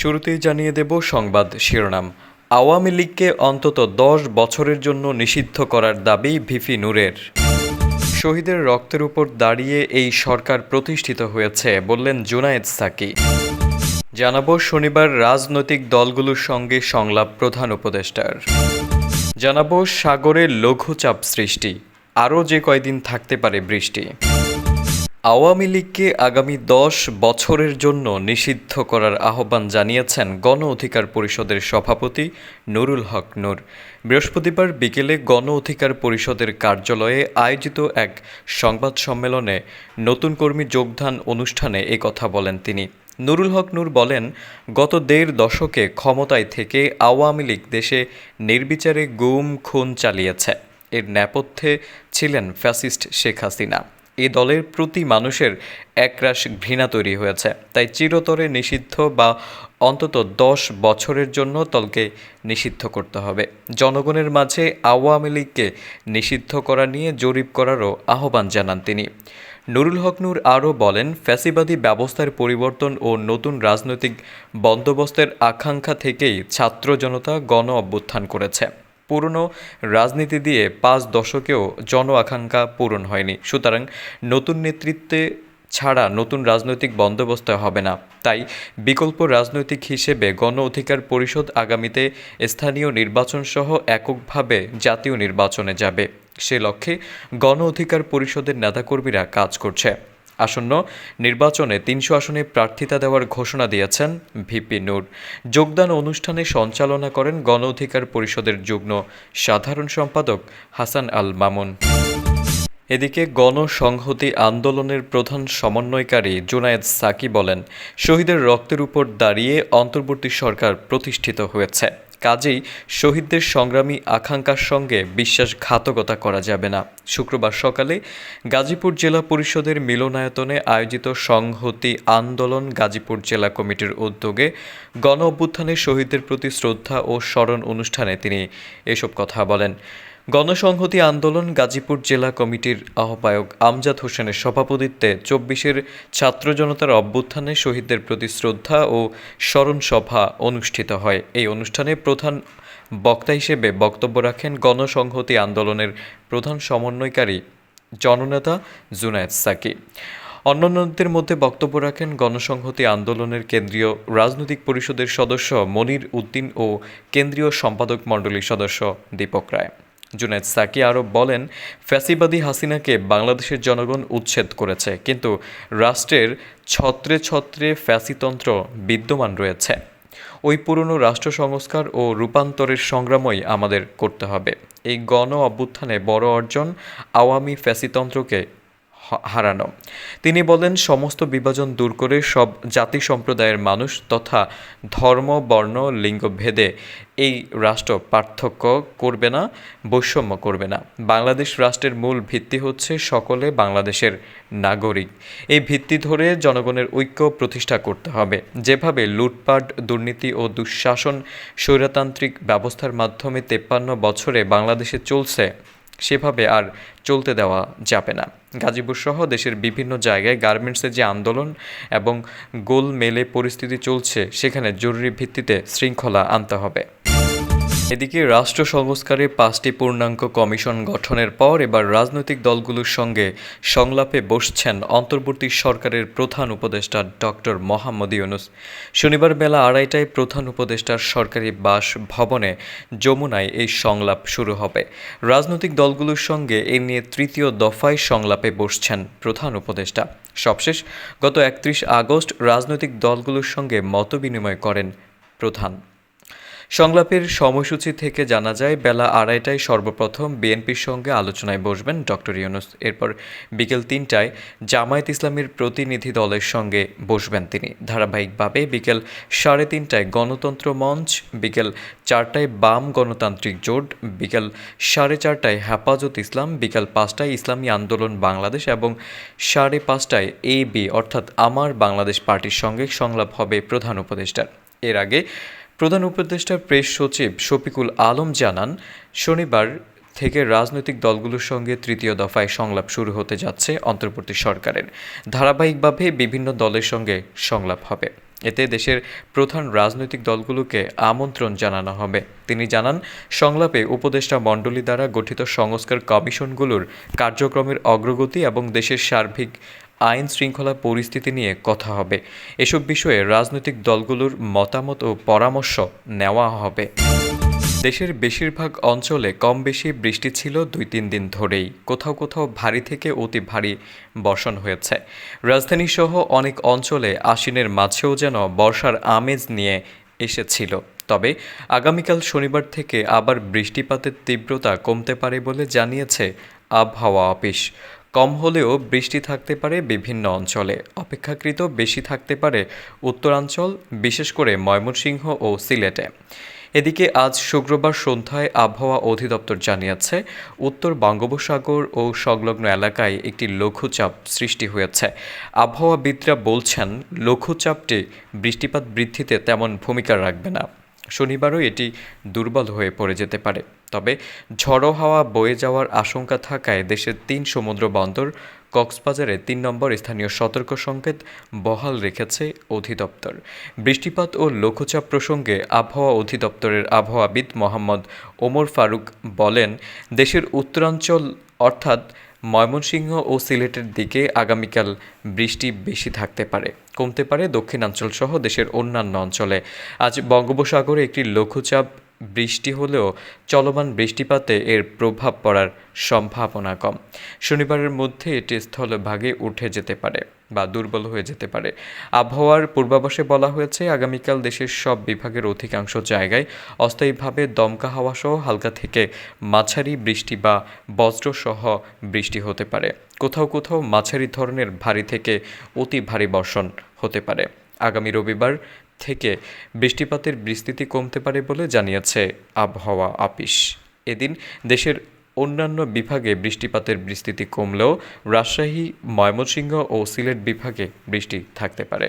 শুরুতেই জানিয়ে দেব সংবাদ শিরোনাম। আওয়ামী লীগকে অন্তত দশ বছরের জন্য নিষিদ্ধ করার দাবি ভিফি নূরের। শহীদের রক্তের উপর দাঁড়িয়ে এই সরকার প্রতিষ্ঠিত হয়েছে বললেন জুনায়েদ সাকি। জানাব শনিবার রাজনৈতিক দলগুলোর সঙ্গে সংলাপ প্রধান উপদেষ্টার। জানাব সাগরে লঘুচাপ সৃষ্টি। আরও যে কয়দিন থাকতে পারে বৃষ্টি। আওয়ামী লীগকে আগামী দশ বছরের জন্য নিষিদ্ধ করার আহ্বান জানিয়েছেন গণ অধিকার পরিষদের সভাপতি নুরুল হক নূর। বৃহস্পতিবার বিকেলে গণ অধিকার পরিষদের কার্যালয়ে আয়োজিত এক সংবাদ সম্মেলনে নতুন কর্মী যোগদান অনুষ্ঠানে কথা বলেন তিনি। নুরুল হক নূর বলেন, গত দেড় দশকে ক্ষমতায় থেকে আওয়ামী লীগ দেশে নির্বিচারে গুম, খুন চালিয়েছে। এর নেপথ্যে ছিলেন ফ্যাসিস্ট শেখ হাসিনা। এ দলের প্রতি মানুষের একরাশ ঘৃণা তৈরি হয়েছে। তাই চিরতরে নিষিদ্ধ বা অন্তত দশ বছরের জন্য দলকে নিষিদ্ধ করতে হবে। জনগণের মাঝে আওয়ামী লীগকে নিষিদ্ধ করা নিয়ে জরিপ করারও আহ্বান জানান তিনি। নুরুল হক নূর আরও বলেন, ফ্যাসিবাদী ব্যবস্থার পরিবর্তন ও নতুন রাজনৈতিক বন্দোবস্তের আকাঙ্ক্ষা থেকেই ছাত্র জনতা গণ অভ্যুত্থান করেছে। পুরনো রাজনীতি দিয়ে পাঁচ দশকেও জন আকাঙ্ক্ষা পূরণ হয়নি। সুতরাং নতুন নেতৃত্বে ছাড়া নতুন রাজনৈতিক বন্দোবস্ত হবে না। তাই বিকল্প রাজনৈতিক হিসেবে গণ অধিকার পরিষদ আগামীতে স্থানীয় নির্বাচন সহ এককভাবে জাতীয় নির্বাচনে যাবে। সে লক্ষ্যে গণ অধিকার পরিষদের নেতাকর্মীরা কাজ করছে। আসন্ন নির্বাচনে তিনশো আসনে প্রার্থিতা দেওয়ার ঘোষণা দিয়েছেন ভিপি নূর। যোগদান অনুষ্ঠানে সঞ্চালনা করেন গণ অধিকার পরিষদের যুগ্ম সাধারণ সম্পাদক হাসান আল মামুন। এদিকে গণসংহতি আন্দোলনের প্রধান সমন্বয়কারী জুনায়েদ সাকি বলেন, শহীদের রক্তের উপর দাঁড়িয়ে অন্তর্বর্তী সরকার প্রতিষ্ঠিত হয়েছে। কাজেই শহীদদের সংগ্রামী আকাঙ্ক্ষার সঙ্গে বিশ্বাসঘাতকতা করা যাবে না। শুক্রবার সকালে গাজীপুর জেলা পরিষদের মিলনায়তনে আয়োজিত সংহতি আন্দোলন গাজীপুর জেলা কমিটির উদ্যোগে গণ অভ্যুত্থানে শহীদদের প্রতি শ্রদ্ধা ও স্মরণ অনুষ্ঠানে তিনি এসব কথা বলেন। গণসংহতি আন্দোলন গাজীপুর জেলা কমিটির আহ্বায়ক আমজাদ হোসেনের সভাপতিত্বে চব্বিশের ছাত্র জনতার অভ্যুত্থানে শহীদদের প্রতি শ্রদ্ধা ও স্মরণ সভা অনুষ্ঠিত হয়। এই অনুষ্ঠানে প্রধান বক্তা হিসেবে বক্তব্য রাখেন গণসংহতি আন্দোলনের প্রধান সমন্বয়কারী জননেতা জুনায়েদ সাকি। অন্যান্যদের মধ্যে বক্তব্য রাখেন গণসংহতি আন্দোলনের কেন্দ্রীয় রাজনৈতিক পরিষদের সদস্য মনির উদ্দিন ও কেন্দ্রীয় সম্পাদক মণ্ডলীর সদস্য দীপক রায়। জুনায়েদ সাকি আরও বলেন, ফ্যাসিবাদী হাসিনাকে বাংলাদেশের জনগণ উচ্ছেদ করেছে, কিন্তু রাষ্ট্রের ছত্রে ছত্রে ফ্যাসিতন্ত্র বিদ্যমান রয়েছে। ওই পুরনো রাষ্ট্র সংস্কার ও রূপান্তরের সংগ্রামই আমাদের করতে হবে। এই গণ অভ্যুত্থানে বড় অর্জন আওয়ামী ফ্যাসিতন্ত্রকে হারানো। তিনি বলেন, সমস্ত বিভাজন দূর করে সব জাতি সম্প্রদায়ের মানুষ তথা ধর্ম, বর্ণ, লিঙ্গ ভেদে এই রাষ্ট্র পার্থক্য করবে না, বৈষম্য করবে না। বাংলাদেশ রাষ্ট্রের মূল ভিত্তি হচ্ছে সকলে বাংলাদেশের নাগরিক। এই ভিত্তি ধরে জনগণের ঐক্য প্রতিষ্ঠা করতে হবে। যেভাবে লুটপাট, দুর্নীতি ও দুঃশাসন, স্বৈরতান্ত্রিক ব্যবস্থার মাধ্যমে তেপ্পান্ন বছরে বাংলাদেশে চলছে সেভাবে আর চলতে দেওয়া যাবে না। গাজীপুর সহ দেশের বিভিন্ন জায়গায় গার্মেন্টসের যে আন্দোলন এবং গোল মেলে পরিস্থিতি চলছে, সেখানে জরুরি ভিত্তিতে শৃঙ্খলা আনতে হবে। এদিকে রাষ্ট্র সংস্কারে পাঁচটি পূর্ণাঙ্গ কমিশন গঠনের পর এবার রাজনৈতিক দলগুলোর সঙ্গে সংলাপে বসছেন অন্তর্বর্তী সরকারের প্রধান উপদেষ্টা ডক্টর মোহাম্মদ ইউনুস। শনিবার বেলা আড়াইটায় প্রধান উপদেষ্টার সরকারি বাস ভবনে যমুনায় এই সংলাপ শুরু হবে। রাজনৈতিক দলগুলোর সঙ্গে এ নিয়ে তৃতীয় দফায় সংলাপে বসছেন প্রধান উপদেষ্টা। সবশেষ, গত একত্রিশ আগস্ট রাজনৈতিক দলগুলোর সঙ্গে মতবিনিময় করেন প্রধান। সংলাপের সময়সূচি থেকে জানা যায়, বেলা আড়াইটায় সর্বপ্রথম বিএনপির সঙ্গে আলোচনায় বসবেন ডক্টর ইউনুস। এরপর বিকেল তিনটায় জামায়াত ইসলামের প্রতিনিধি দলের সঙ্গে বসবেন তিনি। ধারাবাহিকভাবে বিকেল সাড়ে তিনটায় গণতন্ত্র মঞ্চ, বিকেল চারটায় বাম গণতান্ত্রিক জোট, বিকেল সাড়ে চারটায় হেফাজত ইসলাম, বিকেল পাঁচটায় ইসলামী আন্দোলন বাংলাদেশ এবং সাড়ে পাঁচটায় এ বি, অর্থাৎ আমার বাংলাদেশ পার্টির সঙ্গে সংলাপ হবে প্রধান উপদেষ্টার। এর আগে প্রধান উপদেষ্টা প্রেস সচিব শফিকুল আলম জানান, শনিবার থেকে রাজনৈতিক দলগুলোর সঙ্গে তৃতীয় দফায় সংলাপ শুরু হতে যাচ্ছে অন্তর্বর্তী সরকারের। ধারাবাহিকভাবে বিভিন্ন দলের সঙ্গে সংলাপ হবে। এতে দেশের প্রধান রাজনৈতিক দলগুলোকে আমন্ত্রণ জানানো হবে। তিনি জানান, সংলাপে উপদেষ্টা মণ্ডলী দ্বারা গঠিত সংস্কার কমিশনগুলোর কার্যক্রমের অগ্রগতি এবং দেশের সার্বিক আইন শৃঙ্খলা পরিস্থিতি নিয়ে কথা হবে। এসব বিষয়ে রাজনৈতিক দলগুলোর মতামত ও পরামর্শ নেওয়া হবে। দেশের বেশিরভাগ অঞ্চলে কম বেশি বৃষ্টি ছিল দুই তিন দিন ধরেই। কোথাও কোথাও ভারী থেকে অতি ভারী বর্ষণ হয়েছে। রাজধানী সহ অনেক অঞ্চলে আশ্বিনের মাঝেও যেন বর্ষার আমেজ নিয়ে এসেছিল। তবে আগামীকাল শনিবার থেকে আবার বৃষ্টিপাতের তীব্রতা কমতে পারে বলে জানিয়েছে আবহাওয়া অফিস। কম হলেও বৃষ্টি থাকতে পারে বিভিন্ন অঞ্চলে। অপেক্ষাকৃত বেশি থাকতে পারে উত্তরাঞ্চল, বিশেষ করে ময়মনসিংহ ও সিলেটে। এদিকে আজ শুক্রবার সন্ধ্যায় আবহাওয়া অধিদপ্তর জানিয়েছে, উত্তর বঙ্গোপসাগর ও সংলগ্ন এলাকায় একটি লঘুচাপ সৃষ্টি হয়েছে। আবহাওয়াবিদরা বলছেন, লঘুচাপটি বৃষ্টিপাত বৃদ্ধিতে তেমন ভূমিকা রাখবে না। শনিবারও এটি দুর্বল হয়ে পড়ে যেতে পারে। তবে ঝড়ো হাওয়া বয়ে যাওয়ার আশঙ্কা থাকায় দেশের তিন সমুদ্র বন্দর কক্সবাজারে তিন নম্বর স্থানীয় সতর্ক সংকেত বহাল রেখেছে অধিদপ্তর। বৃষ্টিপাত ও লঘুচাপ প্রসঙ্গে আবহাওয়া অধিদপ্তরের আবহাওয়াবিদ মোহাম্মদ ওমর ফারুক বলেন, দেশের উত্তরাঞ্চল অর্থাৎ ময়মনসিংহ ও সিলেটের দিকে আগামীকাল বৃষ্টি বেশি থাকতে পারে, কমতে পারে দক্ষিণাঞ্চল সহ দেশের অন্যান্য অঞ্চলে। আজ বঙ্গোপসাগরে একটি লঘুচাপ বৃষ্টি হলেও চলমান বৃষ্টিপাতে এর প্রভাব পড়ার সম্ভাবনা কম। শনিবারের মধ্যে এটি স্থলভাগে উঠে যেতে পারে বা দুর্বল হয়ে যেতে পারে। আবহাওয়ার পূর্বাভাসে বলা হয়েছে, আগামীকাল দেশের সব বিভাগের অধিকাংশ জায়গায় অস্থায়ীভাবে দমকা হাওয়া সহ হালকা থেকে মাঝারি বৃষ্টি বা বজ্রসহ বৃষ্টি হতে পারে। কোথাও কোথাও মাঝারি ধরনের ভারী থেকে অতি ভারী বর্ষণ হতে পারে। আগামী রবিবার থেকে বৃষ্টিপাতের বিস্তৃতি কমতে পারে বলে জানিয়েছে আবহাওয়া আপিস এদিন দেশের অন্যান্য বিভাগে বৃষ্টিপাতের বিস্তৃতি কমলেও রাজশাহী, ময়মনসিংহ ও সিলেট বিভাগে বৃষ্টি থাকতে পারে।